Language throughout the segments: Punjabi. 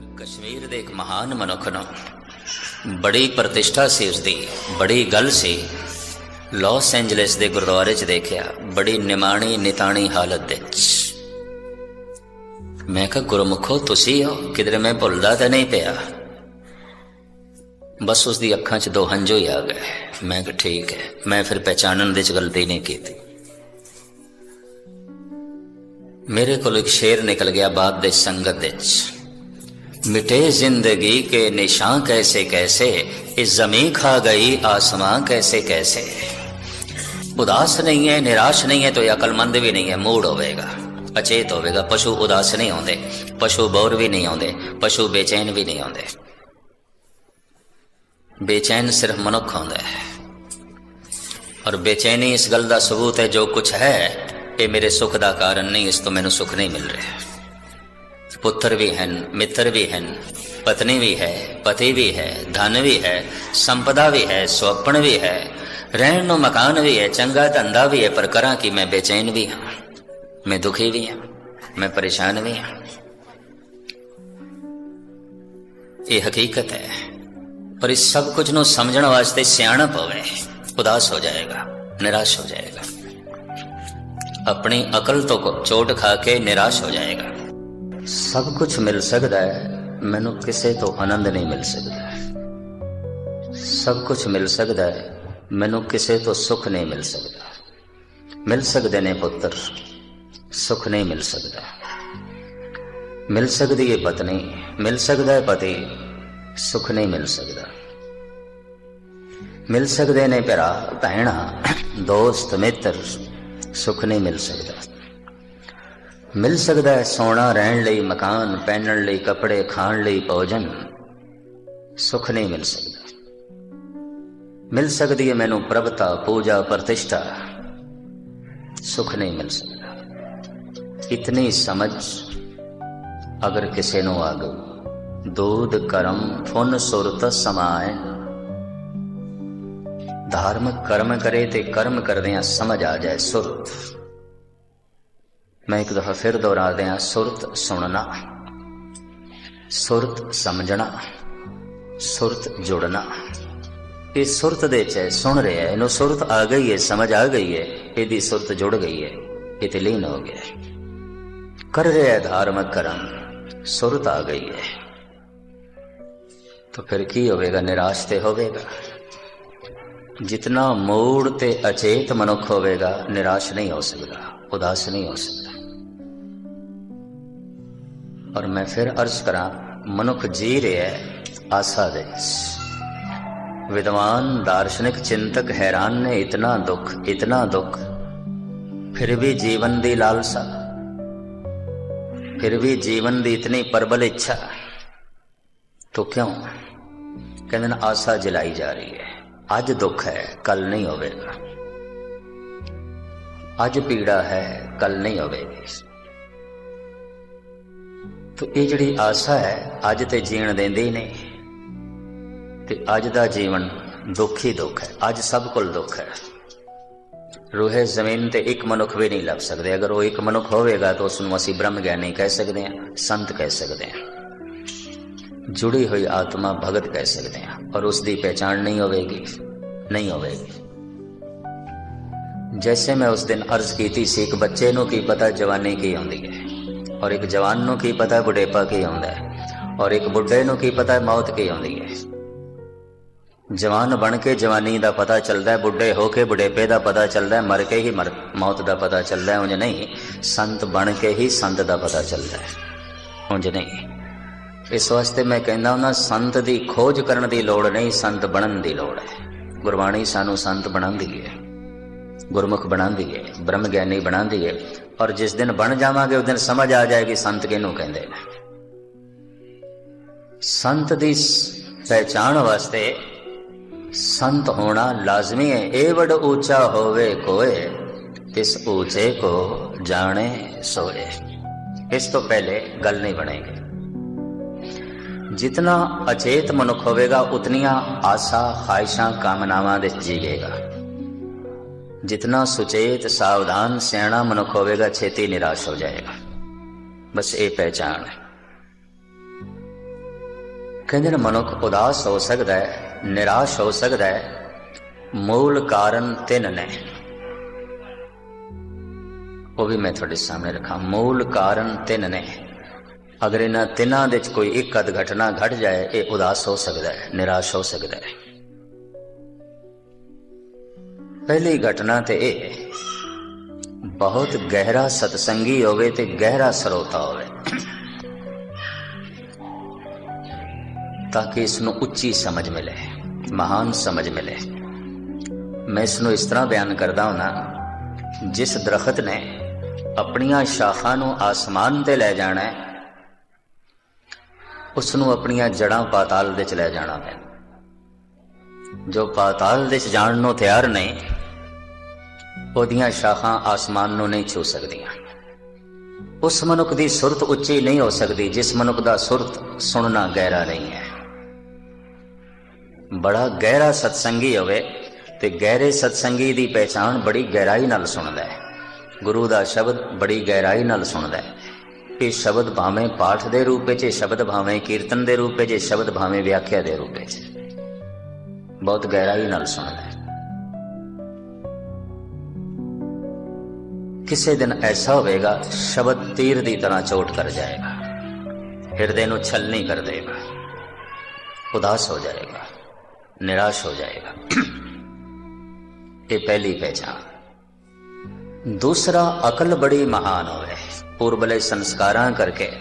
ਕਸ਼ਮੀਰ ਦੇ ਇੱਕ ਮਹਾਨ ਮਨੁੱਖ ਨੂੰ ਬੜੀ ਪ੍ਰਤਿਸ਼ਠਾ ਸੀ ਉਸ ਦੀ ਬੜੀ ਗੱਲ ਸੀ। ਲਾਸ ਐਂਜਲਸ ਦੇ ਗੁਰਦੁਆਰੇ 'ਚ ਦੇਖਿਆ, ਬੜੀ ਨਿਮਾਣੀ, ਨਿਤਾਣੀ ਹਾਲਤ ਵਿੱਚ। ਮੈਂ ਕਿਹਾ, ਗੁਰਮੁਖੋ, ਤੁਸੀਂ ਹੋ ਕਿਧਰੇ ਮੈਂ ਭੁੱਲਦਾ ਤਾਂ ਨਹੀਂ ਪਿਆ। ਬਸ ਉਸ ਦੀ ਅੱਖਾਂ 'ਚ ਦੋ ਹੰਝੂ ਹੀ ਆ ਗਏ। ਮੈਂ ਕਿਹਾ, ਠੀਕ ਹੈ। ਮੈਂ ਫਿਰ ਪਹਿਚਾਨਣ ਦੇ 'ਚ ਗਲਤੀ ਨਹੀਂ ਕੀਤੀ। ਮੇਰੇ ਕੋਲ ਇੱਕ ਸ਼ੇਰ ਨਿਕਲ ਗਿਆ ਬਾਤ ਦੇ ਸੰਗਤ ਵਿੱਚ मिटे जिंदगी के निशान कैसे कैसे इस जमी खा गई आसमां कैसे कैसे ਉਦਾਸ ਨਹੀਂ ਹੈ ਨਿਰਾਸ਼ ਨਹੀਂ ਹੈ ਤਾਂ ਅਕਲਮੰਦ ਵੀ ਨਹੀਂ ਹੈ ਮੂਡ ਹੋਵੇਗਾ ਅਚੇਤ ਹੋਵੇਗਾ ਪਸ਼ੂ ਉਦਾਸ ਨਹੀਂ ਹੁੰਦੇ ਪਸ਼ੂ ਬੌਰ ਵੀ ਨਹੀਂ ਆਉਂਦੇ ਪਸ਼ੂ ਬੇਚੈਨ ਵੀ ਨਹੀਂ ਆਉਂਦੇ ਬੇਚੈਨ ਸਿਰਫ ਮਨੁੱਖ ਹੁੰਦਾ ਹੈ ਔਰ ਬੇਚੈਨੀ ਇਸ ਗੱਲ ਦਾ ਸਬੂਤ ਹੈ ਜੋ ਕੁਝ ਹੈ ਇਹ ਮੇਰੇ ਸੁਖ ਦਾ ਕਾਰਨ ਨਹੀਂ ਇਸ ਤੋਂ ਮੈਨੂੰ ਸੁਖ ਨਹੀਂ ਮਿਲ ਰਿਹਾ ਪੁੱਤਰ ਵੀ ਹਨ ਮਿੱਤਰ ਵੀ ਹਨ ਪਤਨੀ ਵੀ ਹੈ ਪਤੀ ਵੀ ਹੈ ਧਨ ਵੀ ਹੈ ਸੰਪਦਾ ਵੀ ਹੈ ਸੁਪਨ ਵੀ ਹੈ ਰਹਿਣ ਨੂੰ ਮਕਾਨ ਵੀ ਹੈ ਚੰਗਾ ਧੰਦਾ ਵੀ ਹੈ ਪਰ ਕਰਾਂ ਕਿ ਮੈਂ ਬੇਚੈਨ ਵੀ ਹਾਂ ਮੈਂ ਦੁਖੀ ਵੀ ਹਾਂ ਮੈਂ ਪਰੇਸ਼ਾਨ ਵੀ ਹਾਂ ਇਹ ਹਕੀਕਤ ਹੈ ਪਰ ਇਸ ਸਭ ਕੁਝ ਨੂੰ ਸਮਝਣ ਵਾਸਤੇ ਸਿਆਣਪ ਹੋਵੇ ਉਦਾਸ ਹੋ ਜਾਏਗਾ ਨਿਰਾਸ਼ ਹੋ ਜਾਏਗਾ ਆਪਣੀ ਅਕਲ ਤੋਂ ਕੋ- ਚੋਟ ਖਾ ਕੇ ਨਿਰਾਸ਼ ਹੋ ਜਾਏਗਾ ਸਭ ਕੁਝ ਮਿਲ ਸਕਦਾ ਹੈ ਮੈਨੂੰ ਕਿਸੇ ਤੋਂ ਆਨੰਦ ਨਹੀਂ ਮਿਲ ਸਕਦਾ ਸਭ ਕੁਝ ਮਿਲ ਸਕਦਾ ਹੈ ਮੈਨੂੰ ਕਿਸੇ ਤੋਂ ਸੁੱਖ ਨਹੀਂ ਮਿਲ ਸਕਦਾ ਮਿਲ ਸਕਦੇ ਨੇ ਪੁੱਤਰ ਸੁੱਖ ਨਹੀਂ ਮਿਲ ਸਕਦਾ ਮਿਲ ਸਕਦੀ ਹੈ ਪਤਨੀ ਮਿਲ ਸਕਦਾ ਹੈ ਪਤੀ ਸੁੱਖ ਨਹੀਂ ਮਿਲ ਸਕਦਾ ਮਿਲ ਸਕਦੇ ਨੇ ਭਰਾ ਭੈਣਾ ਦੋਸਤ ਮਿੱਤਰ ਸੁੱਖ ਨਹੀਂ ਮਿਲ ਸਕਦਾ ਮਿਲ ਸਕਦਾ ਹੈ ਸੋਨਾ ਰਹਿਣ ਲਈ, ਮਕਾਨ ਪਹਿਨਣ ਲਈ, ਕੱਪੜੇ ਖਾਣ ਲਈ, ਭੋਜਨ। ਸੁੱਖ ਨਹੀਂ ਮਿਲ ਸਕਦਾ। ਮਿਲ ਸਕਦੀ ਹੈ ਮੈਨੂੰ ਪ੍ਰਭਤਾ, ਪੂਜਾ, ਪ੍ਰਤਿਸ਼ਠਾ। ਸੁੱਖ ਨਹੀਂ ਮਿਲ ਸਕਦਾ। ਇਤਨੀ ਸਮਝ ਅਗਰ ਕਿਸੇ ਨੂੰ ਆ ਗਈ। ਦੂਧ, ਕਰਮ ਫੁਨ ਸੁਰਤ ਸਮਾਏ। ਧਾਰਮਿਕ ਕਰਮ ਕਰੇ ਤੇ ਕਰਮ ਕਰਦਿਆਂ ਸਮਝ ਆ ਜਾਏ ਸੁਰਤ। ਮੈਂ ਇੱਕ ਦਫਾ ਫਿਰ ਦੁਹਰਾ ਦਿਆਂ ਸੁਰਤ ਸੁਣਨਾ ਸੁਰਤ ਸਮਝਣਾ ਸੁਰਤ ਜੁੜਨਾ। ਇਹ ਸੁਰਤ ਦੇ ਚ ਸੁਣ ਰਿਹਾ ਹੈ, ਇਹਨੂੰ ਸੁਰਤ ਆ ਗਈ ਹੈ ਸਮਝ ਆ ਗਈ ਹੈ ਇਹਦੀ ਸੁਰਤ ਜੁੜ ਗਈ ਹੈ ਇਹ ਤੇ ਲੀਨ ਹੋ ਗਿਆ ਕਰ ਰਿਹਾ ਧਾਰਮਿਕ ਕਰਮ ਸੁਰਤ ਆ ਗਈ ਹੈ। ਤਾਂ ਫਿਰ ਕੀ ਹੋਵੇਗਾ ਨਿਰਾਸ਼ ਤੇ ਹੋਵੇਗਾ? ਜਿਤਨਾ ਮੂੜ ਤੇ ਅਚੇਤ ਮਨੁੱਖ ਹੋਵੇਗਾ ਨਿਰਾਸ਼ ਨਹੀਂ ਹੋ ਸਕਦਾ ਉਦਾਸ ਨਹੀਂ ਹੋ ਸਕਦਾ। ਔਰ ਮੈਂ ਫਿਰ ਅਰਜ਼ ਕਰਾਂ ਮਨੁੱਖ ਜੀ ਰਿਹਾ ਹੈ ਆਸਾ ਦੇ ਵਿੱਚ। ਵਿਦਵਾਨ ਦਾਰਸ਼ਨਿਕ ਚਿੰਤਕ ਹੈਰਾਨ ਨੇ ਇਤਨਾ ਦੁੱਖ ਇਤਨਾ ਦੁੱਖ ਫਿਰ ਵੀ ਜੀਵਨ ਦੀ ਲਾਲਸਾ ਫਿਰ ਵੀ ਜੀਵਨ ਦੀ ਇਤਨੀ ਪ੍ਰਬਲ ਇੱਛਾ ਤੋ ਕਿਉਂ ਕਹਿੰਦੇ ਨੇ ਆਸਾ ਜਲਾਈ ਜਾ ਰਹੀ ਹੈ ਅੱਜ ਦੁੱਖ ਹੈ ਕੱਲ ਨਹੀਂ ਹੋਵੇਗਾ ਅੱਜ ਪੀੜਾ ਹੈ ਕੱਲ ਨਹੀਂ ਹੋਵੇਗੀ ਤੋ ਇਹ ਜਿਹੜੀ ਆਸਾ ਹੈ, ਅੱਜ ਤੇ ਜੀਣ ਦਿੰਦੇ ਹੀ ਨਹੀਂ। ਤੇ ਅੱਜ ਦਾ ਜੀਵਨ ਦੁੱਖ ਹੀ ਦੁੱਖ ਹੈ, ਅੱਜ ਸਭ ਕੋਲ ਦੁੱਖ ਹੈ। ਰੂਹੇ ਜ਼ਮੀਨ ਤੇ ਇੱਕ ਮਨੁੱਖ ਵੀ ਨਹੀਂ ਲੱਭ ਸਕਦੇ। ਅਗਰ ਉਹ ਇੱਕ ਮਨੁੱਖ ਹੋਵੇਗਾ ਤਾਂ ਉਸ ਨੂੰ ਅਸੀਂ ਬ੍ਰਹਮ ਗਿਆਨੀ ਕਹਿ ਸਕਦੇ ਹਾਂ, ਸੰਤ ਕਹਿ ਸਕਦੇ ਹਾਂ। ਜੁੜੀ ਹੋਈ ਆਤਮਾ ਭਗਤ ਕਹਿ ਸਕਦੇ ਹਾਂ, ਔਰ ਉਸ ਦੀ ਪਹਿਚਾਣ ਨਹੀਂ ਹੋਵੇਗੀ ਨਹੀਂ ਹੋਵੇਗੀ। ਜੈਸੇ ਮੈਂ ਉਸ ਦਿਨ ਅਰਜ਼ ਕੀਤੀ ਸੀ, ਇੱਕ ਬੱਚੇ ਨੂੰ ਕੀ ਪਤਾ ਜਵਾਨੀ ਕੀ ਹੁੰਦੀ ਹੈ। ਔਰ ਇੱਕ ਜਵਾਨ ਨੂੰ ਕੀ ਪਤਾ ਬੁਢੇਪਾ ਕੀ ਆਉਂਦਾ ਹੈ, ਔਰ ਇੱਕ ਬੁੱਢੇ ਨੂੰ ਕੀ ਪਤਾ ਮੌਤ ਕੀ ਆਉਂਦੀ ਹੈ। ਜਵਾਨ ਬਣ ਕੇ ਜਵਾਨੀ ਦਾ ਪਤਾ ਚੱਲਦਾ ਹੈ, ਬੁੱਢੇ ਹੋ ਕੇ ਬੁਢੇਪੇ ਦਾ ਪਤਾ ਚੱਲਦਾ ਹੈ, ਮਰ ਕੇ ਹੀ ਮਰ ਮੌਤ ਦਾ ਪਤਾ ਚੱਲਦਾ ਹੈ, ਉਂਝ ਨਹੀਂ, ਸੰਤ ਬਣ ਕੇ ਹੀ ਸੰਤ ਦਾ ਪਤਾ ਚੱਲਦਾ ਹੈ, ਉਂਝ ਨਹੀਂ। ਇਸ ਵਾਸਤੇ ਮੈਂ ਕਹਿੰਦਾ ਹਾਂ ਸੰਤ ਦੀ ਖੋਜ ਕਰਨ ਦੀ ਲੋੜ ਨਹੀਂ, ਸੰਤ ਬਣਨ ਦੀ ਲੋੜ ਹੈ। ਗੁਰਬਾਣੀ ਸਾਨੂੰ ਸੰਤ ਬਣਾਉਂਦੀ ਹੈ। ਗੁਰਮੁਖ ਬਣਾਉਂਦੀ ਹੈ ਬ੍ਰਹਮ ਗਿਆਨੀ ਬਣਾਉਂਦੀ ਹੈ ਔਰ ਜਿਸ ਦਿਨ ਬਣ ਜਾਵਾਂਗੇ, ਉਸ ਦਿਨ ਸਮਝ ਆ ਜਾਏਗੀ ਸੰਤ ਕਿਹਨੂੰ ਕਹਿੰਦੇ ਨੇ। ਸੰਤ ਦੀ ਪਹਿਚਾਣ ਵਾਸਤੇ ਸੰਤ ਹੋਣਾ ਲਾਜ਼ਮੀ ਹੈ ਇਹ ਵੱਡ ਉੱਚਾ ਹੋਵੇ ਕੋਏ ਇਸ ਉੱਚੇ ਕੋ ਜਾਣੇ ਸੋਏ। ਇਸ ਤੋਂ ਪਹਿਲੇ ਗੱਲ ਨਹੀਂ ਬਣੇਗੀ। ਜਿਤਨਾ ਅਚੇਤ ਮਨੁੱਖ ਹੋਵੇਗਾ, ਉਤਨੀਆਂ ਆਸਾ ਖਾਇਸ਼ਾਂ ਕਾਮਨਾਵਾਂ ਦੇ ਜੀਵੇਗਾ। ਜਿਤਨਾ ਸੁਚੇਤ ਸਾਵਧਾਨ ਸਿਆਣਾ ਮਨੁੱਖ ਹੋਵੇਗਾ ਛੇਤੀ ਨਿਰਾਸ਼ ਹੋ ਜਾਏਗਾ ਬਸ ਇਹ ਪਹਿਚਾਨ ਹੈ ਕਹਿੰਦੇ ਨੇ ਮਨੁੱਖ ਉਦਾਸ ਹੋ ਸਕਦਾ ਹੈ ਨਿਰਾਸ਼ ਹੋ ਸਕਦਾ ਹੈ ਮੂਲ ਕਾਰਨ ਤਿੰਨ ਨੇ ਉਹ ਵੀ ਮੈਂ ਤੁਹਾਡੇ ਸਾਹਮਣੇ ਰੱਖਾਂ ਮੂਲ ਕਾਰਨ ਤਿੰਨ ਨੇ ਅਗਰ ਇਹਨਾਂ ਤਿੰਨਾਂ ਦੇ ਵਿੱਚ ਕੋਈ ਇੱਕ ਅਦ ਘਟਨਾ ਘਟ ਜਾਏ ਇਹ ਉਦਾਸ ਹੋ ਸਕਦਾ ਹੈ ਨਿਰਾਸ਼ ਹੋ ਸਕਦਾ ਹੈ ਪਹਿਲੀ ਘਟਨਾ ਤੇ ਇਹ ਬਹੁਤ ਗਹਿਰਾ ਸਤਸੰਗੀ ਹੋਵੇ ਤੇ ਗਹਿਰਾ ਸਰੋਤਾ ਹੋਵੇ। ਤਾਂ ਕਿ ਇਸ ਨੂੰ ਉੱਚੀ ਸਮਝ ਮਿਲੇ, ਮਹਾਨ ਸਮਝ ਮਿਲੇ। ਮੈਂ ਇਸ ਨੂੰ ਇਸ ਤਰ੍ਹਾਂ ਬਿਆਨ ਕਰਦਾ ਹਾਂ ਜਿਸ ਦਰਖਤ ਨੇ ਆਪਣੀਆਂ ਸ਼ਾਖਾਂ ਨੂੰ ਆਸਮਾਨ ਤੇ ਲੈ ਜਾਣਾ ਹੈ, ਉਸ ਨੂੰ ਆਪਣੀਆਂ ਜੜਾਂ ਪਾਤਾਲ ਵਿੱਚ ਲੈ ਜਾਣਾ ਹੈ ਜੋ ਪਾਤਾਲ ਵਿੱਚ ਜਾਣ ਨੂੰ ਤਿਆਰ ਨਹੀਂ ਉਹਦੀਆਂ ਸ਼ਾਖਾਂ ਆਸਮਾਨ ਨੂੰ ਨਹੀਂ ਛੂ ਸਕਦੀਆਂ। ਉਸ ਮਨੁੱਖ ਦੀ ਸੁਰਤ ਉੱਚੀ ਨਹੀਂ ਹੋ ਸਕਦੀ, ਜਿਸ ਮਨੁੱਖ ਦਾ ਸੁਰਤ ਸੁਣਨਾ ਗਹਿਰਾ ਨਹੀਂ ਹੈ। ਬੜਾ ਗਹਿਰਾ ਸਤਸੰਗੀ ਹੋਵੇ ਤੇ ਗਹਿਰੇ ਸਤਸੰਗੀ ਦੀ ਪਹਿਚਾਣ ਬੜੀ ਗਹਿਰਾਈ ਨਾਲ ਸੁਣਦਾ ਹੈ। ਗੁਰੂ ਦਾ ਸ਼ਬਦ ਬੜੀ ਗਹਿਰਾਈ ਨਾਲ ਸੁਣਦਾ ਹੈ। ਇਹ ਸ਼ਬਦ ਭਾਵੇਂ ਪਾਠ ਦੇ ਰੂਪ ਵਿੱਚ, ਇਹ ਸ਼ਬਦ ਭਾਵੇਂ ਕੀਰਤਨ ਦੇ ਰੂਪ ਵਿੱਚ, ਇਹ ਸ਼ਬਦ ਭਾਵੇਂ ਵਿਆਖਿਆ ਦੇ ਰੂਪ ਵਿੱਚ ਬਹੁਤ ਗਹਿਰਾਈ ਨਾਲ ਸੁਣਦਾ ਹੈ। ਕਿਸੇ ਦਿਨ ਐਸਾ ਹੋਵੇਗਾ, ਸ਼ਬਦ ਤੀਰ ਦੀ ਤਰ੍ਹਾਂ ਚੋਟ ਕਰ ਜਾਏਗਾ। ਹਿਰਦੇ ਨੂੰ ਛਲ ਕਰ ਦੇਗਾ। ਉਦਾਸ ਹੋ ਜਾਏਗਾ, ਨਿਰਾਸ਼ ਹੋ ਜਾਏਗਾ। ਇਹ ਪਹਿਲੀ ਪਹਿਚਾਨ ਦੂਸਰਾ, ਅਕਲ ਬੜੀ ਮਹਾਨ ਹੋਵੇ। ਪੂਰਬਲੇ ਸੰਸਕਾਰਾਂ ਕਰਕੇ,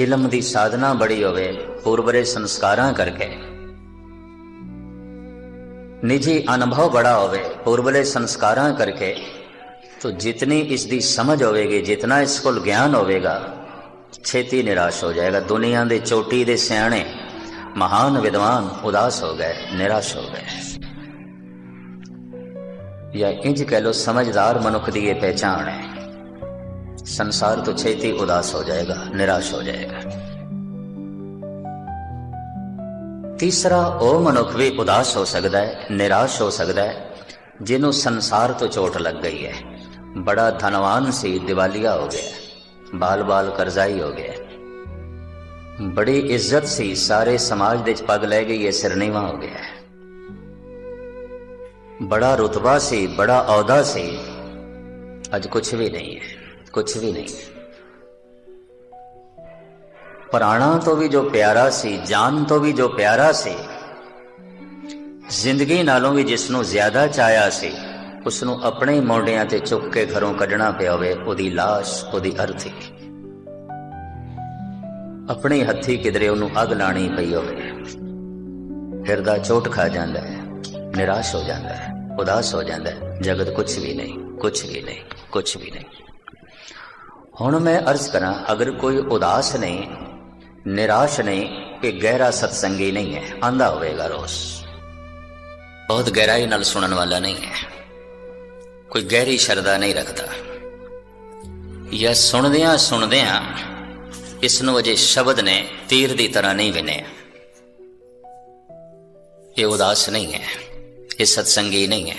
ਇਲਮ ਦੀ ਸਾਧਨਾ ਬੜੀ ਹੋਵੇ, ਪੂਰਬਲੇ ਸੰਸਕਾਰਾਂ ਕਰਕੇ। ਨਿੱਜੀ ਅਨੁਭਵ ਬੜਾ ਹੋਵੇ, ਪੂਰਬਲੇ ਸੰਸਕਾਰਾਂ ਕਰਕੇ ਤੋ ਜਿਤਨੀ ਇਸ ਦੀ ਸਮਝ ਹੋਵੇਗੀ, ਜਿਤਨਾ ਇਸ ਕੋਲ ਗਿਆਨ ਹੋਵੇਗਾ, ਛੇਤੀ ਨਿਰਾਸ਼ ਹੋ ਜਾਏਗਾ। ਦੁਨੀਆ ਦੇ ਚੋਟੀ ਦੇ ਸਿਆਣੇ ਮਹਾਨ ਵਿਦਵਾਨ ਉਦਾਸ ਹੋ ਗਏ, ਨਿਰਾਸ਼ ਹੋ ਗਏ। ਜਾਂ ਇੰਜ ਕਹਿ ਲੋ ਸਮਝਦਾਰ ਮਨੁੱਖ ਦੀ ਇਹ ਪਹਿਚਾਣ ਹੈ। ਸੰਸਾਰ ਤੋਂ ਛੇਤੀ ਉਦਾਸ ਹੋ ਜਾਏਗਾ, ਨਿਰਾਸ਼ ਹੋ ਜਾਏਗਾ। ਤੀਸਰਾ, ਉਹ ਮਨੁੱਖ ਵੀ ਉਦਾਸ ਹੋ ਸਕਦਾ ਹੈ, ਨਿਰਾਸ਼ ਹੋ ਸਕਦਾ ਹੈ, ਜਿਹਨੂੰ ਸੰਸਾਰ ਤੋਂ ਚੋਟ ਲੱਗ ਗਈ ਹੈ। ਬੜਾ ਧਨਵਾਨ ਸੀ ਦਿਵਾਲੀਆ ਹੋ ਗਿਆ ਬਾਲ ਬਾਲ ਕਰਜ਼ਾਈ ਹੋ ਗਿਆ ਬੜੀ ਇੱਜ਼ਤ ਸੀ ਸਾਰੇ ਸਮਾਜ ਦੇ ਵਿੱਚ ਪੱਗ ਲੈ ਗਈ ਇਹ ਸਿਰਨੀਵਾ ਹੋ ਗਿਆ ਬੜਾ ਰੁਤਬਾ ਸੀ ਬੜਾ ਅਹੁਦਾ ਸੀ ਅੱਜ ਕੁਝ ਵੀ ਨਹੀਂ ਹੈ ਕੁਝ ਵੀ ਨਹੀਂ ਪ੍ਰਾਣਾ ਤੋਂ ਵੀ ਜੋ ਪਿਆਰਾ ਸੀ ਜਾਨ ਤੋਂ ਵੀ ਜੋ ਪਿਆਰਾ ਸੀ ਜ਼ਿੰਦਗੀ ਨਾਲੋਂ ਵੀ ਜਿਸ ਨੂੰ ਜ਼ਿਆਦਾ ਚਾਇਆ ਸੀ ਉਸ ਨੂੰ ਆਪਣੇ ਮੋਢਿਆਂ ਤੇ ਚੁੱਕ ਕੇ ਘਰੋਂ ਕੱਢਣਾ ਪਿਆ ਹੋਵੇ, ਉਹਦੀ লাশ ਉਹਦੀ ਅਰਥੀ। ਆਪਣੇ ਹੱਥੀ ਕਿਧਰੇ ਉਹਨੂੰ ਅੱਗ ਲਾਣੀ ਪਈ ਹੋਵੇ। ਹਿਰਦਾ ਚੋਟ ਖਾ ਜਾਂਦਾ ਹੈ, ਨਿਰਾਸ਼ ਹੋ ਜਾਂਦਾ ਹੈ, ਉਦਾਸ ਹੋ ਜਾਂਦਾ ਹੈ, ਜਗਤ ਕੁਝ ਵੀ ਨਹੀਂ ਕੁਝ ਵੀ ਨਹੀਂ ਕੁਝ ਵੀ ਨਹੀਂ। ਹੁਣ ਮੈਂ ਅਰਜ਼ ਕਰਾਂ, ਅਗਰ ਕੋਈ ਉਦਾਸ ਨਹੀਂ, ਨਿਰਾਸ਼ ਨਹੀਂ, ਕਿ ਗਹਿਰਾ ਸਤਸੰਗੀ ਨਹੀਂ ਹੈ, ਆਂਦਾ ਹੋਵੇਗਾ ਰੋਸ। ਬਹੁਤ ਗਹਿਰਾਈ ਨਾਲ ਸੁਣਨ ਵਾਲਾ ਨਹੀਂ ਹੈ। ਕੋਈ ਗਹਿਰੀ ਸ਼ਰਧਾ ਨਹੀਂ ਰੱਖਦਾ। ਜਾਂ ਸੁਣਦਿਆਂ ਸੁਣਦਿਆਂ ਇਸ ਨੂੰ ਅਜੇ ਸ਼ਬਦ ਨੇ ਤੀਰ ਦੀ ਤਰ੍ਹਾਂ ਨਹੀਂ ਵਿਨਿਆ। ਇਹ ਉਦਾਸ ਨਹੀਂ ਹੈ, ਇਹ ਸਤਸੰਗੀ ਨਹੀਂ ਹੈ।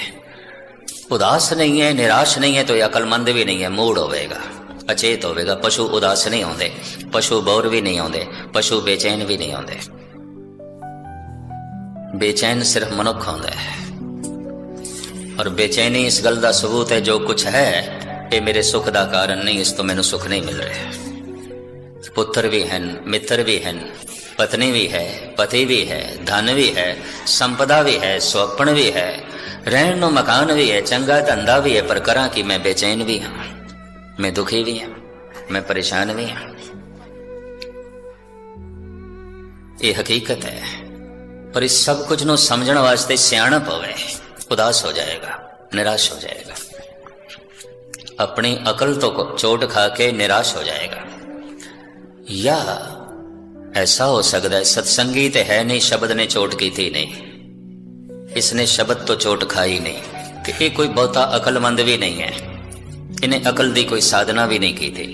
ਉਦਾਸ ਨਹੀਂ ਹੈ, ਨਿਰਾਸ਼ ਨਹੀਂ ਹੈ, ਤਾਂ ਅਕਲਮੰਦ ਵੀ ਨਹੀਂ ਹੈ, ਮੂੜ ਹੋਵੇਗਾ, ਅਚੇਤ ਹੋਵੇਗਾ। ਪਸ਼ੂ ਉਦਾਸ ਨਹੀਂ ਹੁੰਦੇ, ਪਸ਼ੂ ਬੌਰ ਵੀ ਨਹੀਂ ਆਉਂਦੇ, ਪਸ਼ੂ ਬੇਚੈਨ ਵੀ ਨਹੀਂ ਆਉਂਦੇ। ਬੇਚੈਨ ਸਿਰਫ ਮਨੁੱਖ ਹੁੰਦਾ ਹੈ। ਔਰ ਬੇਚੈਨੀ ਇਸ ਗੱਲ ਦਾ ਸਬੂਤ ਹੈ ਜੋ ਕੁਝ ਹੈ ਇਹ ਮੇਰੇ ਸੁਖ ਦਾ ਕਾਰਨ ਨਹੀਂ ਇਸ ਤੋਂ ਮੈਨੂੰ ਸੁਖ ਨਹੀਂ ਮਿਲ ਰਿਹਾ ਪੁੱਤਰ ਵੀ ਹਨ ਮਿੱਤਰ ਵੀ ਹਨ ਪਤਨੀ ਵੀ ਹੈ ਪਤੀ ਵੀ ਹੈ ਧਨ ਵੀ ਹੈ ਸੰਪਦਾ ਵੀ ਹੈ ਸੁਪਨ ਵੀ ਹੈ ਰਹਿਣ ਨੂੰ ਮਕਾਨ ਵੀ ਹੈ ਚੰਗਾ ਧੰਦਾ ਵੀ ਹੈ ਪਰ ਕਰਾਂ ਕਿ ਮੈਂ ਬੇਚੈਨ ਵੀ ਹਾਂ ਮੈਂ ਦੁਖੀ ਵੀ ਹਾਂ ਮੈਂ ਪਰੇਸ਼ਾਨ ਵੀ ਹਾਂ ਇਹ ਹਕੀਕਤ ਹੈ ਪਰ ਇਸ ਸਭ ਕੁਝ ਨੂੰ ਸਮਝਣ ਵਾਸਤੇ ਸਿਆਣਪ ਹੋਵੇ उदास हो जाएगा निराश हो जाएगा अपनी अकल तो चोट खा के निराश हो जाएगा या ऐसा हो सकता है सत्संगी तो है नहीं शब्द ने चोट की थी नहीं इसने शब्द तो चोट खाई नहीं तो ये कोई बहुता अकलमंद भी नहीं है इन्हें अकल दी कोई साधना भी नहीं की थी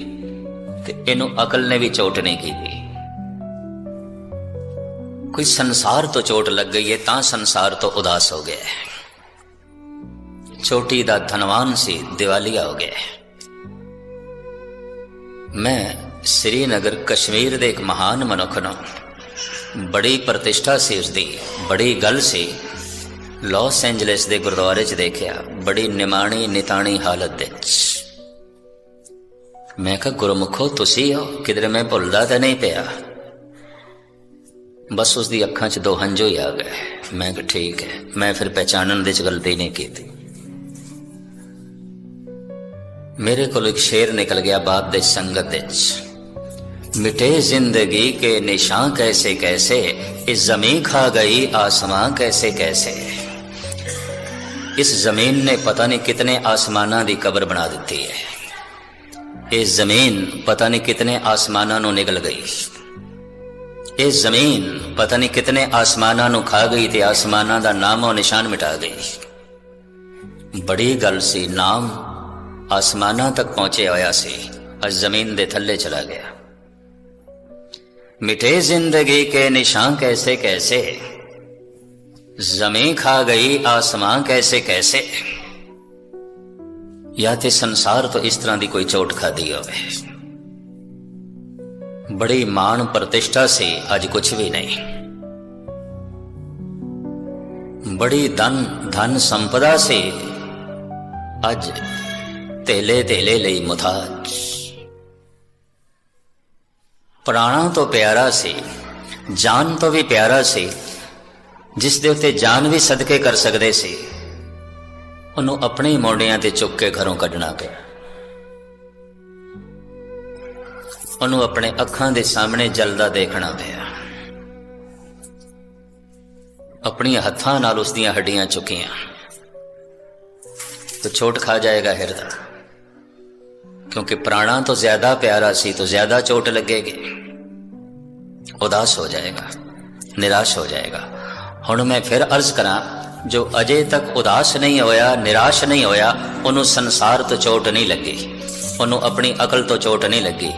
तो इनू अकल ने भी चोट नहीं की थी कोई संसार तो चोट लग गई है ता संसार तो उदास हो गया है ਛੋਟੀ ਦਾ ਧਨਵਾਨ ਸੀ ਦੀਵਾਲੀ ਆ ਗਿਆ। ਮੈਂ ਸ੍ਰੀਨਗਰ ਕਸ਼ਮੀਰ ਦੇ ਇੱਕ ਮਹਾਨ ਮਨੁੱਖ ਨੂੰ ਬੜੀ ਪ੍ਰਤਿਸ਼ਠਾ ਸੀ ਉਸਦੀ, ਬੜੀ ਗੱਲ ਸੀ। ਲਾਸ ਐਂਜਲਸ ਦੇ ਗੁਰਦੁਆਰੇ 'ਚ ਦੇਖਿਆ, ਬੜੀ ਨਿਮਾਣੀ, ਨਿਤਾਣੀ ਹਾਲਤ ਦੇ ਵਿੱਚ। ਮੈਂ ਕਿਹਾ, ਗੁਰਮੁਖੋ, ਤੁਸੀਂ ਹੋ ਕਿਧਰੇ ਮੈਂ ਭੁੱਲਦਾ ਤਾਂ ਨਹੀਂ ਪਿਆ। ਬਸ ਉਸ ਦੀ ਅੱਖਾਂ 'ਚ ਦੋ ਹੰਝੋ ਹੀ ਆ ਗਏ। ਮੈਂ ਕਿਹਾ, ਠੀਕ ਹੈ। ਮੈਂ ਫਿਰ ਪਹਿਚਾਨਣ ਦੇ 'ਚ ਗਲਤੀ ਨਹੀਂ ਕੀਤੀ। ਮੇਰੇ ਕੋਲ ਇੱਕ ਸ਼ੇਰ ਨਿਕਲ ਗਿਆ ਬਾਪ ਦੇ ਸੰਗਤ ਵਿੱਚ मिटे जिंदगी के निशान कैसे कैसे इस जमीन खा गई आसमां कैसे कैसे इस जमीन ने पता नहीं कितने आसमाना की कबर बना दी है ये जमीन पता नहीं कितने आसमाना नु निकल गई ये जमीन पता नहीं कितने आसमाना नु खा गई ते आसमाना का नाम और निशान मिटा गई बड़ी गल सी नाम आसमाना तक पहुँचे होया सी अज ज़मीन दे थल्ले चला गया। मिटे ज़िंदगी के निशान कैसे कैसे? जमी खा गई आसमां कैसे कैसे? या ते संसार तो इस तरह की कोई चोट खादी होवे। बड़ी मान प्रतिष्ठा से आज कुछ भी नहीं। बड़ी धन धन संपदा से आज ਧੇਲੇ ਧੇਲੇ ਲਈ ਮੁਥਾਜ ਪ੍ਰਾਣਾ ਤੋਂ ਪਿਆਰਾ ਸੀ, ਜਾਨ ਤੋਂ ਵੀ ਪਿਆਰਾ ਸੀ, ਜਿਸ ਦੇ ਉੱਤੇ ਜਾਨ ਵੀ ਸਦਕੇ ਕਰ ਸਕਦੇ ਸੀ, ਉਹਨੂੰ ਆਪਣੇ ਹੀ ਤੇ ਚੁੱਕ ਕੇ ਘਰੋਂ ਕੱਢਣਾ ਪਿਆ। ਉਹਨੂੰ ਆਪਣੇ ਅੱਖਾਂ ਦੇ ਸਾਹਮਣੇ ਜਲਦਾ ਦੇਖਣਾ ਪਿਆ। ਆਪਣੀਆਂ ਹੱਥਾਂ ਨਾਲ ਉਸ ਦੀਆਂ ਹੱਡੀਆਂ ਚੁੱਕੀਆਂ। ਤੋ ਛੋਟ ਖਾ ਜਾਏਗਾ ਹਿਰਦਾ। ਕਿਉਂਕਿ ਪ੍ਰਾਣਾ ਤੋਂ ਜ਼ਿਆਦਾ ਪਿਆਰਾ ਸੀ, ਤਾਂ ਜ਼ਿਆਦਾ ਚੋਟ ਲੱਗੇਗੀ। ਉਦਾਸ ਹੋ ਜਾਏਗਾ, ਨਿਰਾਸ਼ ਹੋ ਜਾਏਗਾ। ਹੁਣ ਮੈਂ ਫਿਰ ਅਰਜ਼ ਕਰਾਂ, ਜੋ ਅਜੇ ਤੱਕ ਉਦਾਸ ਨਹੀਂ ਹੋਇਆ, ਨਿਰਾਸ਼ ਨਹੀਂ ਹੋਇਆ, ਉਹਨੂੰ ਸੰਸਾਰ ਤੋਂ ਚੋਟ ਨਹੀਂ ਲੱਗੀ। ਉਹਨੂੰ ਆਪਣੀ ਅਕਲ ਤੋਂ ਚੋਟ ਨਹੀਂ ਲੱਗੀ।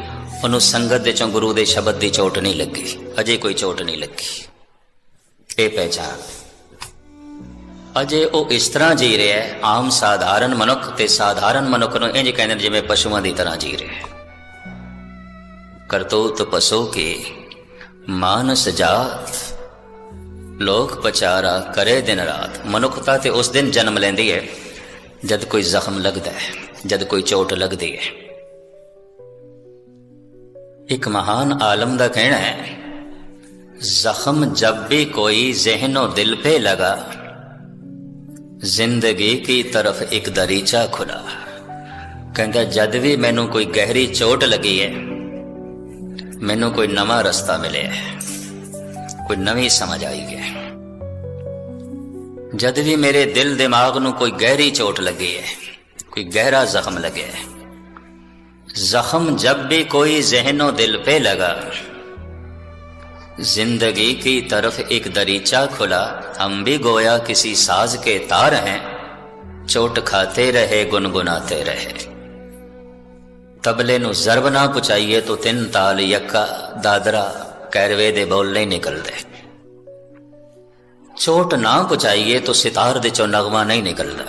ਉਹਨੂੰ ਸੰਗਤ ਦੇ ਚੋਂ ਗੁਰੂ ਦੇ ਸ਼ਬਦ ਦੀ ਚੋਟ ਨਹੀਂ ਲੱਗੀ। ਅਜੇ ਕੋਈ ਚੋਟ ਨਹੀਂ ਲੱਗੀ। ਇਹ ਪਹਿਚਾਨ ਅਜੇ ਉਹ ਇਸ ਤਰ੍ਹਾਂ ਜੀ ਰਿਹਾ ਹੈ, ਆਮ ਸਾਧਾਰਨ ਮਨੁੱਖ ਤੇ ਸਾਧਾਰਨ ਮਨੁੱਖ ਨੂੰ ਇੰਜ ਕਹਿੰਦੇ ਨੇ ਜਿਵੇਂ ਪਸ਼ੂਆਂ ਦੀ ਤਰ੍ਹਾਂ ਜੀ ਰਿਹਾ ਹੈ। ਕਰਤੂਤ ਪਸ਼ੂ ਕੇ, ਮਾਨਸ ਜਾਤ, ਲੋਕ ਪਚਾਰਾ ਕਰੇ ਦਿਨ ਰਾਤ। ਮਨੁੱਖਤਾ ਤੇ ਉਸ ਦਿਨ ਜਨਮ ਲੈਂਦੀ ਹੈ, ਜਦ ਕੋਈ ਜ਼ਖਮ ਲੱਗਦਾ ਹੈ, ਜਦ ਕੋਈ ਚੋਟ ਲੱਗਦੀ ਹੈ। ਇੱਕ ਮਹਾਨ ਆਲਮ ਦਾ ਕਹਿਣਾ ਹੈ, ਜ਼ਖਮ ਜਬ ਵੀ ਕੋਈ ਜ਼ਿਹਨੋ ਦਿਲ पे ਲਗਾ ਜ਼ਿੰਦਗੀ ਕੀ ਤਰਫ ਇੱਕ ਦਰੀਚਾ ਖੁੱਲਾ ਕਹਿੰਦਾ, ਜਦ ਵੀ ਮੈਨੂੰ ਕੋਈ ਗਹਿਰੀ ਚੋਟ ਲੱਗੀ ਹੈ, ਮੈਨੂੰ ਕੋਈ ਨਵਾਂ ਰਸਤਾ ਮਿਲਿਆ ਕੋਈ ਨਵੀਂ ਸਮਝ ਆਈ ਹੈ। ਜਦ ਵੀ ਮੇਰੇ ਦਿਲ ਦਿਮਾਗ ਨੂੰ ਕੋਈ ਗਹਿਰੀ ਚੋਟ ਲੱਗੀ ਹੈ, ਕੋਈ ਗਹਿਰਾ ਜ਼ਖਮ ਲੱਗਿਆ ਜ਼ਖਮ ਜਬ ਵੀ ਕੋਈ ਜ਼ਿਹਨੋ ਦਿਲ ਪੇ ਲਗਾ जिंदगी की तरफ एक दरीचा खुला हम भी गोया किसी साज के तार हैं चोट खाते रहे गुनगुनाते रहे तबले नु जरब ना पुचाइए तो तिन ताल यक्का दादरा कैरवे दे बोल नहीं निकलते चोट ना पुचाइए तो सितार दे चो नगमा नहीं निकलता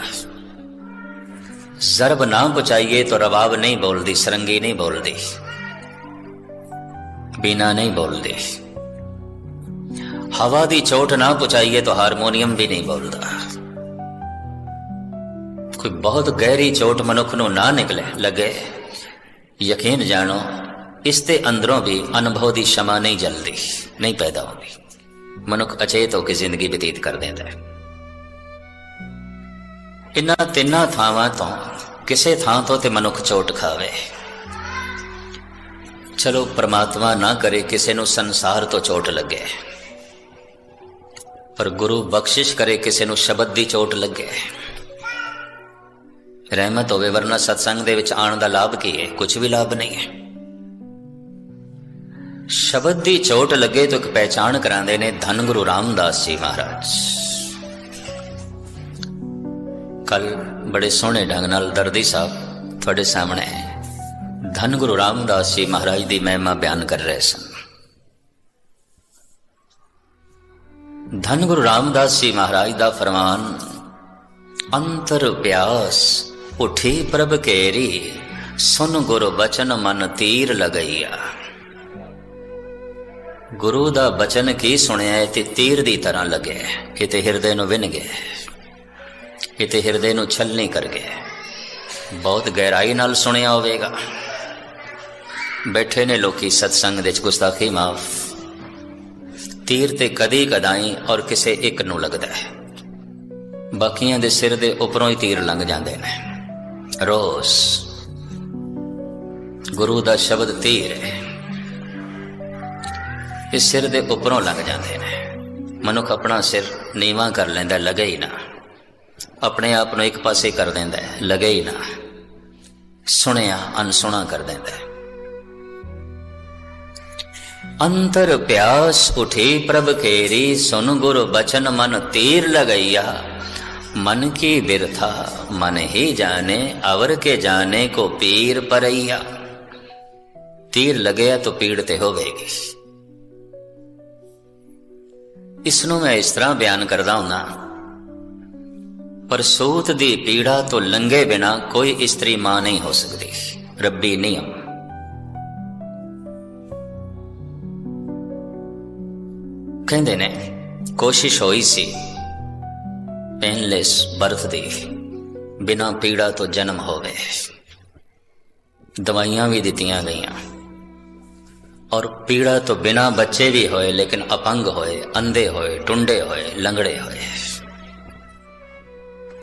जरब ना पुचाइए तो रबाब नहीं बोलती सरंगी नहीं बोलती बिना नहीं बोलती ਹਵਾ ਦੀ ਚੋਟ ਨਾ ਪੁਚਾਈਏ ਤਾਂ ਹਾਰਮੋਨੀਅਮ ਵੀ ਨਹੀਂ ਬੋਲਦਾ। ਕੋਈ ਬਹੁਤ ਗਹਿਰੀ ਚੋਟ ਮਨੁੱਖ ਨੂੰ ਨਾ ਨਿਕਲੇ, ਲੱਗੇ। ਯਕੀਨ ਜਾਣੋ, ਇਸ ਤੇ ਅੰਦਰੋਂ ਵੀ ਅਨੁਭਵ ਦੀ ਸ਼ਮਾ ਨਹੀਂ ਜਲਦੀ, ਨਹੀਂ ਪੈਦਾ ਹੁੰਦੀ। ਮਨੁੱਖ ਅਚੇਤ ਹੋ ਕੇ ਜ਼ਿੰਦਗੀ ਬਤੀਤ ਕਰ ਦਿੰਦਾ ਹੈ। ਇਨ੍ਹਾਂ ਤਿੰਨਾਂ ਥਾਵਾਂ ਤੋਂ ਕਿਸੇ ਥਾਂ ਤੋਂ ਤੇ ਮਨੁੱਖ ਚੋਟ ਖਾਵੇ। ਚਲੋ, ਪ੍ਰਮਾਤਮਾ ਨਾ ਕਰੇ ਕਿਸੇ ਨੂੰ ਸੰਸਾਰ ਤੋਂ ਚੋਟ ਲੱਗੇ। ਪਰ ਗੁਰੂ ਬਖਸ਼ਿਸ਼ ਕਰੇ ਕਿਸੇ ਨੂੰ ਸ਼ਬਦ ਦੀ ਚੋਟ ਲੱਗੇ। ਰਹਿਮਤ ਹੋਵੇ, ਵਰਨਾ ਸਤਸੰਗ ਦੇ ਵਿੱਚ ਆਉਣ ਦਾ ਲਾਭ ਕੀ ਹੈ? ਕੁਝ ਵੀ ਲਾਭ ਨਹੀਂ ਹੈ। ਸ਼ਬਦ ਦੀ ਚੋਟ ਲੱਗੇ ਤਾਂ ਇੱਕ ਪਹਿਚਾਣ ਕਰਾਉਂਦੇ ਨੇ ਧੰਨ ਗੁਰੂ ਰਾਮਦਾਸ ਜੀ ਮਹਾਰਾਜ। ਕੱਲ ਬੜੇ ਸੋਹਣੇ ਢੰਗ ਨਾਲ ਦਰਦੀ ਸਾਹਿਬ ਤੁਹਾਡੇ ਸਾਹਮਣੇ ਧੰਨ ਗੁਰੂ ਰਾਮਦਾਸ ਜੀ ਮਹਾਰਾਜ ਦੀ ਮਹਿਮਾ ਬਿਆਨ ਕਰ ਰਹੇ ਸਨ। ਧੰਨ ਗੁਰੂ ਰਾਮਦਾਸ ਜੀ ਮਹਾਰਾਜ ਦਾ ਫਰਮਾਨ, ਅੰਤਰ ਪਿਆਸ ਉਠੀ ਪ੍ਰਭ ਕੇਰੀ, ਸੁਨ ਗੁਰ ਬਚਨ ਮਨ ਤੀਰ ਲਗਈਆ। ਗੁਰੂ ਦਾ ਬਚਨ ਕੀ ਸੁਣਿਆ ਤੇ ਤੀਰ ਦੀ ਤਰ੍ਹਾਂ ਲੱਗਿਆ ਕਿਤੇ ਹਿਰਦੇ ਨੂੰ ਵਿੰਨ ਗਿਆ ਇਹ ਹਿਰਦੇ ਨੂੰ ਛਲਨੀ ਕਰ ਗਿਆ ਬਹੁਤ ਗਹਿਰਾਈ ਨਾਲ ਸੁਣਿਆ ਹੋਵੇਗਾ। ਬੈਠੇ ਨੇ ਲੋਕੀ ਸਤਸੰਗ ਦੇ ਵਿੱਚ, ਗੁਸਤਾਖੀ ਮਾਫ। ਤੀਰ ਤੇ ਕਦੇ ਕਦਾਈ ਔਰ ਕਿਸੇ ਇੱਕ ਨੂੰ ਲੱਗਦਾ ਹੈ। ਬਾਕੀਆਂ ਦੇ ਸਿਰ ਦੇ ਉੱਪਰੋਂ ਹੀ ਤੀਰ ਲੰਘ ਜਾਂਦੇ ਨੇ। ਰੋਸ। ਗੁਰੂ ਦਾ ਸ਼ਬਦ ਤੀਰ ਹੈ। ਇਹ ਸਿਰ ਦੇ ਉੱਪਰੋਂ ਲੰਘ ਜਾਂਦੇ ਨੇ। ਮਨੁੱਖ ਆਪਣਾ ਸਿਰ ਨੀਵਾ ਕਰ ਲੈਂਦਾ ਲਗੇ ਹੀ ਨਾ। ਆਪਣੇ ਆਪ ਨੂੰ ਇੱਕ ਪਾਸੇ ਕਰ ਦਿੰਦਾ ਹੈ, ਲਗੇ ਹੀ ਨਾ। ਸੁਣਿਆ ਅਨਸੁਣਾ ਕਰ ਦਿੰਦਾ ਹੈ। ਅੰਤਰ ਪਿਆਸ ਉਠੀ ਪ੍ਰਭ ਕੇਰੀ ਸੁਨ ਗੁਰ ਬਚਨ ਮਨ ਤੀਰ ਲਗਈਆ मन की बिरथा मन ही जाने अवर के जाने को पीर परैया ਤੀਰ ਲੱਗਿਆ ਤਾਂ ਪੀੜ ਤੇ ਹੋਵੇਗੀ ਇਸ ਨੂੰ ਮੈਂ ਇਸ ਤਰ੍ਹਾਂ ਬਿਆਨ ਕਰਦਾ ਹਾਂ ਪਰ ਸੂਤ ਦੀ ਪੀੜਾ ਤੋਂ ਲੰਗੇ ਬਿਨਾ ਕੋਈ ਇਸਤਰੀ ਮਾਂ ਨਹੀਂ ਹੋ ਸਕਦੀ ਰੱਬੀ ਨਿਯਮ ਕਹਿੰਦੇ ਨੇ, ਕੋਸ਼ਿਸ਼ ਹੋਈ ਸੀ ਪੇਨਲੈਸ ਬਰਥ ਦੀ, ਬਿਨਾ ਪੀੜਾ ਤੋਂ ਜਨਮ ਹੋਵੇ। ਦਵਾਈਆਂ ਵੀ ਦਿੱਤੀਆਂ ਗਈਆਂ। ਔਰ ਪੀੜਾ ਤੋਂ ਬਿਨਾ ਬੱਚੇ ਵੀ ਹੋਏ, ਲੇਕਿਨ ਅਪੰਗ ਹੋਏ, ਅੰਧੇ ਹੋਏ, ਟੁੰਡੇ ਹੋਏ, ਲੰਗੜੇ ਹੋਏ।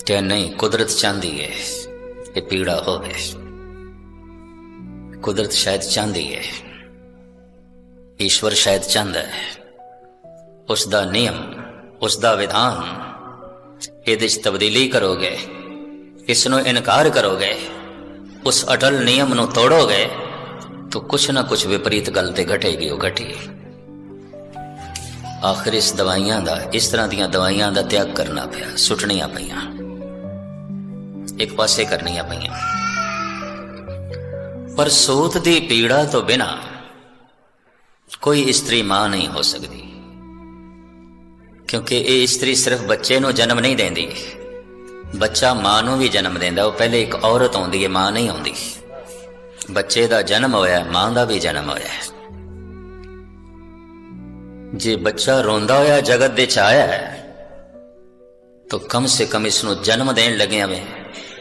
ਕਿ ਨਹੀਂ, ਕੁਦਰਤ ਚਾਹੁੰਦੀ ਹੈ ਇਹ ਪੀੜਾ ਹੋਵੇ। ਕੁਦਰਤ ਸ਼ਾਇਦ ਚਾਹੁੰਦੀ ਹੈ ਈਸ਼ਵਰ ਸ਼ਾਇਦ ਚਾਹੁੰਦਾ ਹੈ। ਉਸ ਦਾ ਨਿਯਮ ਉਸ ਦਾ ਵਿਧਾਨ। ਇਹਦੇ ਚ ਤਬਦੀਲੀ ਕਰੋਗੇ, ਇਸ ਨੂੰ ਇਨਕਾਰ ਕਰੋਗੇ, ਉਸ ਅਟਲ ਨਿਯਮ ਨੂੰ ਤੋੜੋਗੇ, ਤਾਂ ਕੁਛ ਨਾ ਕੁਛ ਵਿਪਰੀਤ ਗੱਲ ਤੇ ਘਟੇਗੀ ਉਹ ਘਟੀ। ਆਖਿਰ ਇਸ ਦਵਾਈਆਂ ਦਾ, ਇਸ ਤਰ੍ਹਾਂ ਦੀਆਂ ਦਵਾਈਆਂ ਦਾ ਤਿਆਗ ਕਰਨਾ ਪਿਆ, ਸੁੱਟਣੀਆਂ ਪਈਆਂ। ਇੱਕ ਪਾਸੇ ਕਰਨੀਆਂ ਪਈਆਂ। ਪਰ ਸੋਤ ਦੀ ਪੀੜਾ ਤੋਂ ਬਿਨਾ ਕੋਈ ਇਸਤਰੀ ਮਾਂ ਨਹੀਂ ਹੋ ਸਕਦੀ। ਕਿਉਂਕਿ ਇਹ ਇਸਤਰੀ ਸਿਰਫ ਬੱਚੇ ਨੂੰ ਜਨਮ ਨਹੀਂ ਦਿੰਦੀ। ਬੱਚਾ ਮਾਂ ਨੂੰ ਵੀ ਜਨਮ ਦਿੰਦਾ, ਉਹ ਪਹਿਲੇ ਇੱਕ ਔਰਤ ਆਉਂਦੀ ਹੈ, ਮਾਂ ਨਹੀਂ ਆਉਂਦੀ। ਬੱਚੇ ਦਾ ਜਨਮ ਹੋਇਆ, ਮਾਂ ਦਾ ਵੀ ਜਨਮ ਹੋਇਆ। ਜੇ ਬੱਚਾ ਰੋਂਦਾ ਹੋਇਆ, ਜਗਤ ਦੇ ਚ ਆਇਆ ਹੈ, ਤਾਂ ਕਮ ਸੇ ਕਮ ਇਸ ਨੂੰ ਜਨਮ ਦੇਣ ਲੱਗਿਆ ਵੇ,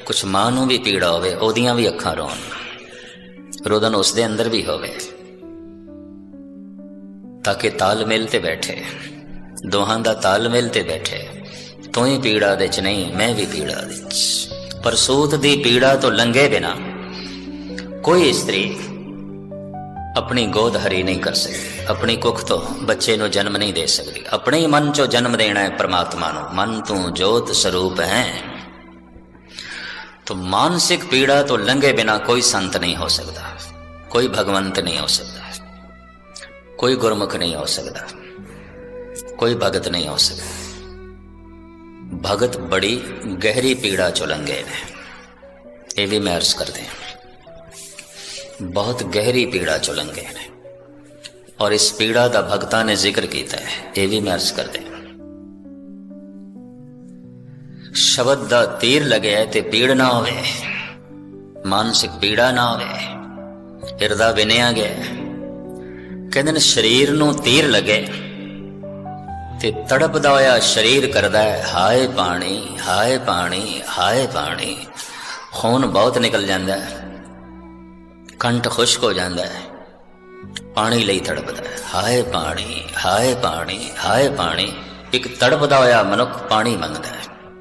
ਕੁਛ ਮਾਂ ਨੂੰ ਵੀ ਪੀੜਾ ਹੋਵੇ, ਉਹਦੀਆਂ ਵੀ ਅੱਖਾਂ ਰੋਣ। ਰੋਦਨ ਉਸ ਦੇ ਅੰਦਰ ਵੀ ਹੋਵੇ, ਤਾਂ ਕਿ ਤਾਲਮੇਲ ਤੇ ਬੈਠੇ। ਦੋਹਾਂ ਦਾ ਤਾਲਮੇਲ ਤੇ ਬੈਠੇ। ਤੂੰ ਹੀ ਪੀੜਾ ਦੇ ਚ ਨਹੀਂ, ਮੈਂ ਵੀ ਪੀੜਾ ਦੇ ਚ। ਪਰ ਸੂਤ ਦੀ ਪੀੜਾ ਤੋਂ ਲੰਗੇ ਬਿਨਾ ਕੋਈ ਇਸਤਰੀ ਆਪਣੀ ਗੋਦ ਹਰੀ ਨਹੀਂ ਕਰ ਸਕਦੀ। ਆਪਣੀ ਕੁੱਖ ਤੋਂ ਬੱਚੇ ਨੂੰ ਜਨਮ ਨਹੀਂ ਦੇ ਸਕਦੀ। ਆਪਣੇ ਹੀ ਮਨ ਚੋਂ ਜਨਮ ਦੇਣਾ ਹੈ ਪ੍ਰਮਾਤਮਾ ਨੂੰ। ਮਨ ਤੂੰ ਜੋਤ ਸਰੂਪ ਹੈ। ਤੋ ਮਾਨਸਿਕ ਪੀੜਾ ਤੋਂ ਲੰਗੇ ਬਿਨਾ ਕੋਈ ਸੰਤ ਨਹੀਂ ਹੋ ਸਕਦਾ। ਕੋਈ ਭਗਵੰਤ ਨਹੀਂ ਹੋ ਸਕਦਾ। ਕੋਈ ਗੁਰਮੁਖ ਨਹੀਂ ਹੋ ਸਕਦਾ। कोई भगत नहीं हो सकता भगत बड़ी गहरी पीड़ा चो लंघे ने ये भी मैं अर्ज कर दें बहुत गहरी पीड़ा चो लंघे ने और इस पीड़ा का भगता ने जिक्र किया है ये भी मैं अर्ज कर दें ਸ਼ਬਦ ਦਾ ਤੀਰ ਲੱਗਿਆ ਤੇ ਪੀੜ ਨਾ ਹੋਵੇ ਮਾਨਸਿਕ ਪੀੜਾ ਨਾ ਹੋਵੇ ਹਿਰਦਾ ਵਿਨਿਆ ਗਿਆ ਕਹਿੰਦੇ ਨੇ ਸਰੀਰ ਨੂੰ ਤੀਰ ਲੱਗੇ ਤੇ ਤੜਪਦਾ ਹੋਇਆ ਸਰੀਰ ਕਰਦਾ ਹੈ, ਹਾਏ ਪਾਣੀ ਹਾਏ ਪਾਣੀ ਹਾਏ ਪਾਣੀ। ਖੂਨ ਬਹੁਤ ਨਿਕਲ ਜਾਂਦਾ ਹੈ। ਕੰਠ ਖੁਸ਼ਕ ਹੋ ਜਾਂਦਾ ਹੈ। ਪਾਣੀ ਲਈ ਤੜਪਦਾ ਹੈ। ਹਾਏ ਪਾਣੀ ਹਾਏ ਪਾਣੀ ਹਾਏ ਪਾਣੀ। ਇੱਕ ਤੜਪਦਾ ਹੋਇਆ ਮਨੁੱਖ ਪਾਣੀ ਮੰਗਦਾ ਹੈ।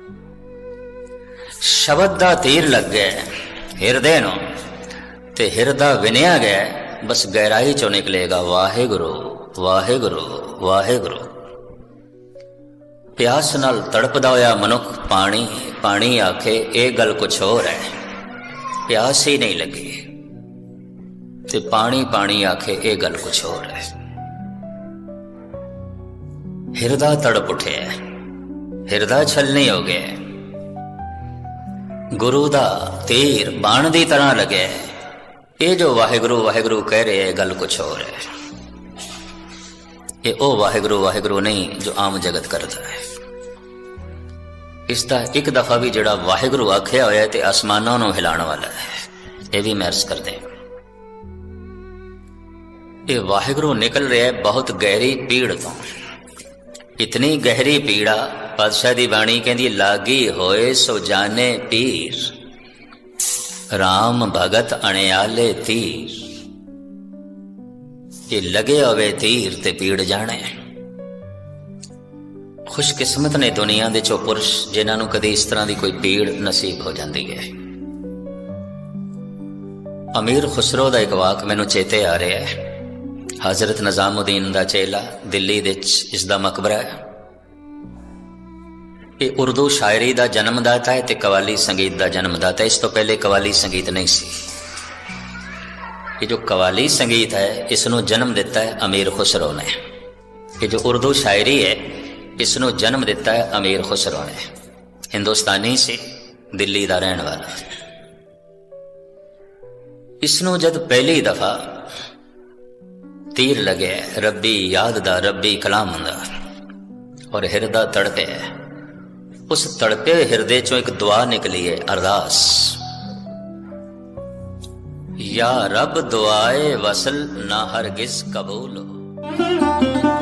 ਸ਼ਬਦ ਦਾ ਤੀਰ ਲੱਗ ਗਿਆ ਹਿਰਦੇ ਨੂੰ ਤੇ ਹਿਰਦਾ ਵਿਨਿਆ ਗਿਆ ਬਸ ਗਹਿਰਾਈ ਚੋਂ ਨਿਕਲੇਗਾ ਵਾਹਿਗੁਰੂ ਵਾਹਿਗੁਰੂ ਵਾਹਿਗੁਰੂ। ਪਿਆਸ ਨਾਲ ਤੜਪਦਾ ਹੋਇਆ ਮਨੁੱਖ ਪਾਣੀ ਪਾਣੀ ਆਖੇ, ਇਹ ਗੱਲ ਕੁਛ ਹੋਰ ਹੈ। ਪਿਆਸ ਹੀ ਨਹੀਂ ਲੱਗੀ। ਤੇ ਪਾਣੀ ਪਾਣੀ ਆਖੇ, ਇਹ ਗੱਲ ਕੁਛ ਹੋਰ ਹੈ। ਹਿਰਦਾ ਤੜਪ ਉਠਿਆ ਹਿਰਦਾ ਛਲਨੀ ਹੋ ਗਿਆ ਗੁਰੂ ਦਾ ਤੀਰ ਬਾਣ ਦੀ ਤਰ੍ਹਾਂ ਲੱਗਿਆ ਇਹ ਜੋ ਵਾਹਿਗੁਰੂ ਵਾਹਿਗੁਰੂ ਕਹਿ ਰਹੇ ਹੈ ਗੱਲ ਕੁਛ ਹੋਰ ਹੈ। ਇਹ ਉਹ ਵਾਹਿਗੁਰੂ ਵਾਹਿਗੁਰੂ ਨਹੀਂ, ਜੋ ਆਮ ਜਗਤ ਕਰਦਾ ਹੈ। ਇਸ ਦਾ ਇੱਕ ਦਫਾ ਵੀ ਜਿਹੜਾ ਵਾਹਿਗੁਰੂ ਆਖਿਆ ਹੋਇਆ ਤੇ ਅਸਮਾਨਾਂ ਨੂੰ ਹਿਲਾਉਣ ਵਾਲਾ ਹੈ, ਇਹ ਵੀ ਮੈਂ ਅਰਜ਼ ਕਰਦੇ ਇਹ ਵਾਹਿਗੁਰੂ ਨਿਕਲ ਰਿਹਾ ਹੈ ਬਹੁਤ ਗਹਿਰੀ ਪੀੜ ਤੋਂ। ਇਤਨੀ ਗਹਿਰੀ ਪੀੜਾ ਪਾਤਸ਼ਾਹ ਦੀ ਬਾਣੀ ਕਹਿੰਦੀ, ਲਾਗੀ ਹੋਏ ਸੋ ਜਾਣੇ ਪੀਰ RAM ਭਗਤ ਅਣਿਆਲੇ ਤੀਰ। ਇਹ ਲਗੇ ਹੋਵੇ ਤੀਰ ਤੇ ਪੀੜ ਜਾਣੇ। ਖੁਸ਼ਕਿਸਮਤ ਨੇ ਦੁਨੀਆ ਦੇ ਚੋ ਪੁਰਸ਼, ਜਿਨ੍ਹਾਂ ਨੂੰ ਕਦੇ ਇਸ ਤਰ੍ਹਾਂ ਦੀ ਕੋਈ ਪੀੜ ਨਸੀਬ ਹੋ ਜਾਂਦੀ ਹੈ। ਅਮੀਰ ਖੁਸਰੋ ਦਾ ਇੱਕ ਵਾਕ ਮੈਨੂੰ ਚੇਤੇ ਆ ਰਿਹਾ ਹੈ। ਹਜ਼ਰਤ ਨਿਜ਼ਾਮੁਦੀਨ ਦਾ ਚੇਲਾ ਦਿੱਲੀ ਦੇ ਵਿੱਚ ਇਸ ਦਾ ਮਕਬਰਾ ਹੈ। ਇਹ ਉਰਦੂ ਸ਼ਾਇਰੀ ਦਾ ਜਨਮਦਾਤਾ ਹੈ ਤੇ ਕਵਾਲੀ ਸੰਗੀਤ ਦਾ ਜਨਮਦਾਤਾ ਹੈ। ਇਸ ਤੋਂ ਪਹਿਲੇ ਕਵਾਲੀ ਸੰਗੀਤ ਨਹੀਂ ਸੀ। ਇਹ ਜੋ ਕਵਾਲੀ ਸੰਗੀਤ ਹੈ ਇਸ ਨੂੰ ਜਨਮ ਦਿੱਤਾ ਹੈ ਅਮੀਰ ਖੁਸਰੋ ਨੇ ਇਹ ਜੋ ਉਰਦੂ ਸ਼ਾਇਰੀ ਹੈ ਇਸ ਨੂੰ ਜਨਮ ਦਿੱਤਾ ਹੈ ਅਮੀਰ ਖੁਸਰੋ ਨੇ ਹਿੰਦੁਸਤਾਨੀ ਸੀ, ਦਿੱਲੀ ਦਾ ਰਹਿਣ ਵਾਲਾ। ਇਸ ਨੂੰ ਜਦ ਪਹਿਲੀ ਦਫਾ ਤੀਰ ਲੱਗਿਆ ਰੱਬੀ ਯਾਦ ਦਾ, ਰੱਬੀ ਕਲਾਮ ਦਾ ਔਰ ਹਿਰਦਾ ਤੜਪਿਆ ਉਸ ਤੜਪੇ ਹਿਰਦੇ ਚੋਂ ਇੱਕ ਦੁਆ ਨਿਕਲੀ ਹੈ, ਅਰਦਾਸ। ਯਾ ਰੱਬ ਦੁਆਏ ਵਸਲ ਨਾ ਹਰਗਿਜ਼ ਕਬੂਲ ਹੋ।